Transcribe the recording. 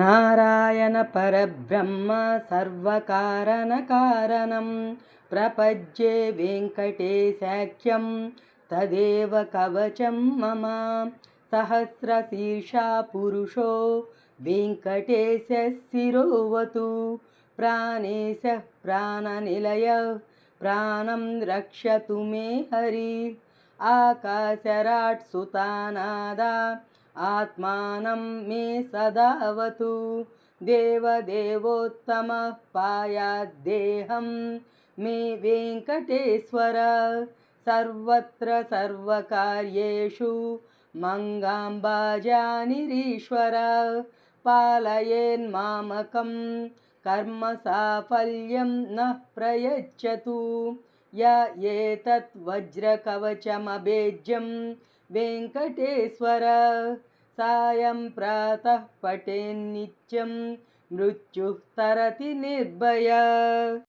नारायणपरब्रह्म सर्वकारणकारणं प्रपज्ये वेङ्कटेशाख्यं तदेव कवचं मम सहस्रशीर्षा पुरुषो वेङ्कटेशशिरोवतु प्राणेशः प्राणनिलयः प्राणं रक्षतु मे हरि आकाशराट्सुतानादा आत्मानं मे सदावतु। देवदेवोत्तमः पायाद्देहं मे वेङ्कटेश्वर। सर्वत्र सर्वकार्येषु मङ्गाम्बाजानिरीश्वर। पालयेन्मामकं कर्मसाफल्यं नः प्रयच्छतु य एतत् वज्रकवचमभेज्यं वेङ्कटेश्वर। सायं प्रातः पठेन्नित्यं मृत्युः तरति निर्भय